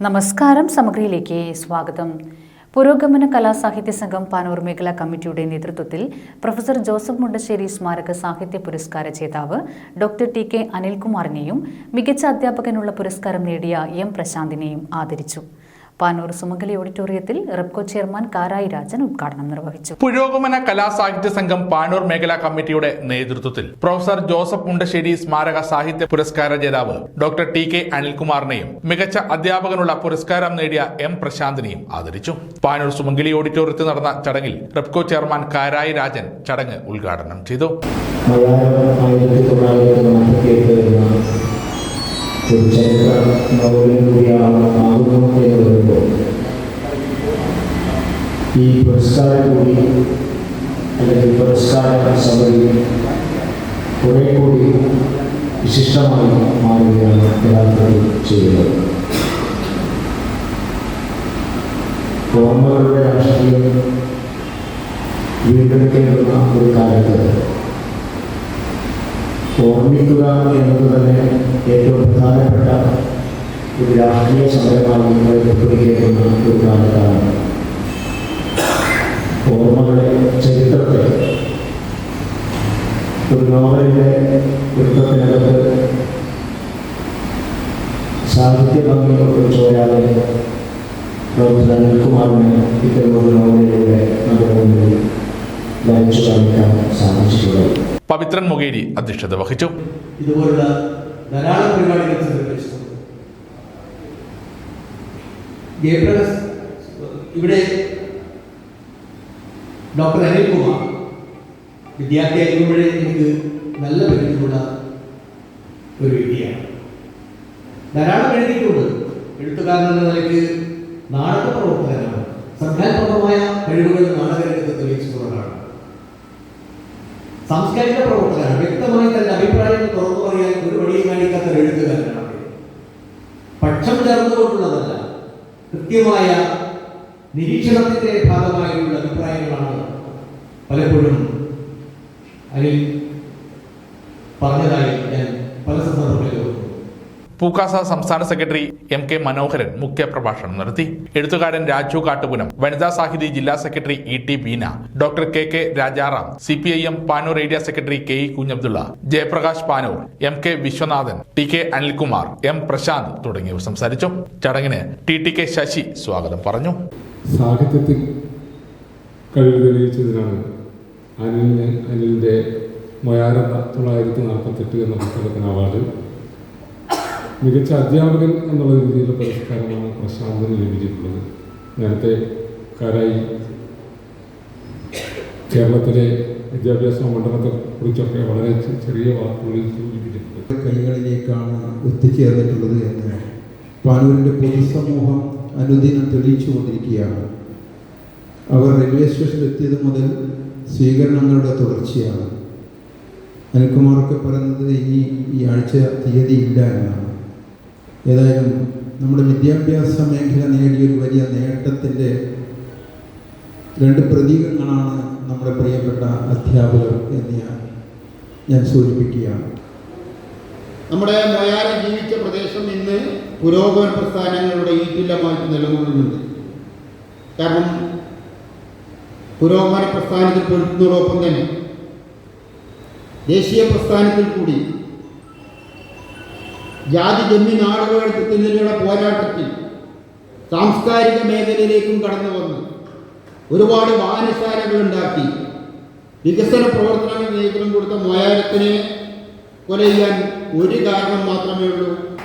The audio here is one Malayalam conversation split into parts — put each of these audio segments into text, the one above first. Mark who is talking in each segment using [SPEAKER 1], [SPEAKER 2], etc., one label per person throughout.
[SPEAKER 1] നമസ്കാരം സമഗ്രയിലേക്ക് സ്വാഗതം. പുരോഗമന കലാസാഹിത്യ സംഘം പാനൂർ മേഖലാ കമ്മിറ്റിയുടെ നേതൃത്വത്തിൽ പ്രൊഫസർ ജോസഫ് മുണ്ടശ്ശേരി സ്മാരക സാഹിത്യ പുരസ്കാര ജേതാവ് ഡോക്ടർ ടി കെ അനിൽകുമാറിനെയും മികച്ച അധ്യാപകനുള്ള പുരസ്കാരം നേടിയ എം പ്രശാന്തിനെയും ആദരിച്ചു. പാനൂർ സുമംഗലി ഓഡിറ്റോറിയത്തിൽ റെപ്കോ ചെയർമാൻ കാരായി രാജൻ ഉദ്ഘാടനം നിർവഹിച്ചു.
[SPEAKER 2] പുരോഗമന കലാസാഹിത്യ സംഘം പാനൂർ മേഖലാ കമ്മിറ്റിയുടെ നേതൃത്വത്തിൽ പ്രൊഫസർ ജോസഫ് മുണ്ടശ്ശേരി സ്മാരക സാഹിത്യ പുരസ്കാര ജേതാവ് ഡോക്ടർ ടി കെ അനിൽകുമാറിനെയും മികച്ച അധ്യാപകനുള്ള പുരസ്കാരം നേടിയ എം പ്രശാന്തിനെയും ആദരിച്ചു. പാനൂർ സുമംഗലി ഓഡിറ്റോറിയത്തിൽ നടന്ന ചടങ്ങിൽ റെപ്കോ ചെയർമാൻ കാരായി രാജൻ ചടങ്ങ് ഉദ്ഘാടനം ചെയ്തു.
[SPEAKER 3] ഒരു ചരിത്ര നോവലും കൂടിയാണ് ആകുന്നു ഈ പുരസ്കാരം കൂടി അല്ലെങ്കിൽ പുരസ്കാര സഭയിൽ കുറെ കൂടി വിശിഷ്ടമായി മാറുകയാണ് യഥാർത്ഥത്തിൽ ചെയ്യുന്നത്. ഓർമ്മകളുടെ രാഷ്ട്രീയം വീണ്ടെടുക്കേണ്ടുന്ന ഒരു കാലത്ത് ഓർമ്മിക്കുക എന്നത് തന്നെ ഏറ്റവും പ്രധാനപ്പെട്ട ഒരു രാഷ്ട്രീയ സമരമായി നമ്മൾ പിന്തുണയ്ക്കേണ്ടുന്ന ഒരു കാലത്താണ് ഓർമ്മകളെ ചരിത്രത്തെ ഒരു നോവലിൻ്റെ വൃത്തത്തിനകത്ത് സാഹിത്യ ഭംഗിയോട് ചോരാതെ പ്രൊഫസർ അനിൽകുമാറിന് ഇത്തരമൊരു നോവലിലൂടെ
[SPEAKER 2] പവിത്രൻ മുഖേരി അധ്യക്ഷത വഹിച്ചു.
[SPEAKER 4] ഇതുപോലുള്ള ധാരാളം പരിപാടികൾ സംഘടിപ്പിച്ചിട്ടുണ്ട്. ഇവിടെ ഡോക്ടർ എനിക്ക് നല്ല പരിചയമുള്ള ഒരു വ്യക്തിയാണ്. ധാരാളം എഴുതിയിട്ടുണ്ട്. എഴുത്തുകാരൻ എന്ന നിലയ്ക്ക് നാടക പ്രവർത്തകനാണ് സംഘാത്മകമായ കഴിവുകൾ നാടകരംഗത്ത് തെളിയിച്ചിട്ടുള്ളതാണ് സാംസ്കാരിക പ്രവർത്തകനാണ് വ്യക്തമായി തന്റെ അഭിപ്രായങ്ങൾ തുറന്നു പറയാൻ ഒരു വഴിയും കാണിക്കാത്ത എഴുത്തുകാരനാണ് പക്ഷം ചേർന്നുകൊണ്ടുള്ളതല്ല കൃത്യമായ നിരീക്ഷണത്തിന്റെ ഭാഗമായുള്ള അഭിപ്രായങ്ങളാണ് പലപ്പോഴും അതിൽ പറഞ്ഞതായി ഞാൻ.
[SPEAKER 2] പൂക്കാസ സംസ്ഥാന സെക്രട്ടറി എം കെ മനോഹരൻ മുഖ്യപ്രഭാഷണം നടത്തി. എഴുത്തുകാരൻ രാജു കാട്ടുപുനം വനിതാ സാഹിതി ജില്ലാ secretary E T Beena doctor K K Rajaram C P I M Panoor area secretary K E Kunhabdulla Jayaprakash Panoor M K Viswanathan T K Anilkumar M Prasanth തുടങ്ങിയവർ സംസാരിച്ചു. ചടങ്ങിന് ടി ടി കെ ശശി സ്വാഗതം പറഞ്ഞു.
[SPEAKER 5] സാഹിത്യത്തിൽ കഴിവ് മൊയാരത തൊള്ളായിരത്തി നാൽപ്പത്തെട്ട് എന്ന പുസ്തകത്തിന് അവാർഡ്. മികച്ച അധ്യാപകൻ എന്നുള്ള രീതിയിലുള്ള പുരസ്കാരമാണ് പ്രശാന്തിന് ലഭിച്ചിട്ടുള്ളത്. നേരത്തെ കാരായി കേരളത്തിലെ വിദ്യാഭ്യാസ മണ്ഡലത്തെ കുറിച്ചൊക്കെ വളരെ ചെറിയ വാക്കുകളിൽ സൂചിപ്പിച്ചിട്ടുണ്ട്.
[SPEAKER 6] കളികളിലേക്കാണ് എത്തിച്ചേർന്നിട്ടുള്ളത് എന്ന് പാനൂരിന്റെ പൊതുസമൂഹം അനുദിനം തെളിയിച്ചു കൊണ്ടിരിക്കുകയാണ് അവർ റെയിൽവേ സ്റ്റേഷനിൽ എത്തിയത് മുതൽ സ്വീകരണങ്ങളുടെ തുടർച്ചയാണ്. അനിൽകുമാറൊക്കെ പറയുന്നത് ഇനി ഈ ആഴ്ച തീയതി ഇല്ല എന്നാണ്. ഏതായാലും നമ്മുടെ വിദ്യാഭ്യാസ മേഖല നേടിയ ഒരു വലിയ നേട്ടത്തിന്റെ രണ്ട് പ്രതീകങ്ങളാണ് നമ്മുടെ പ്രിയപ്പെട്ട അധ്യാപകർ എന്ന് ഞാൻ ഞാൻ സൂചിപ്പിക്കുകയാണ്.
[SPEAKER 7] നമ്മുടെ മൊയാറ് ജീവിച്ച പ്രദേശം ഇന്ന് പുരോഗമന പ്രസ്ഥാനങ്ങളുടെ ഈറ്റില്ലമായിട്ട് നിലകൊള്ളുന്നുണ്ട്. കാരണം പുരോഗമന പ്രസ്ഥാനത്തിൽ പെടുത്തുന്നതോടൊപ്പം തന്നെ ദേശീയ പ്രസ്ഥാനത്തിൽ കൂടി ജാതി ജന്മി നാടകത്തിനെതിരെയുള്ള പോരാട്ടത്തിൽ സാംസ്കാരിക മേഖലയിലേക്കും കടന്നു വന്നു. ഒരുപാട് വായനശാലകൾ ഉണ്ടാക്കി. വികസന പ്രവർത്തനങ്ങൾ നേതൃത്വം കൊടുത്ത മോയാരത്തിനെ കൊല ചെയ്യാൻ ഒരു കാരണം മാത്രമേ ഉള്ളൂ.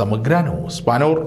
[SPEAKER 2] സമഗ്ര ന്യൂസ്.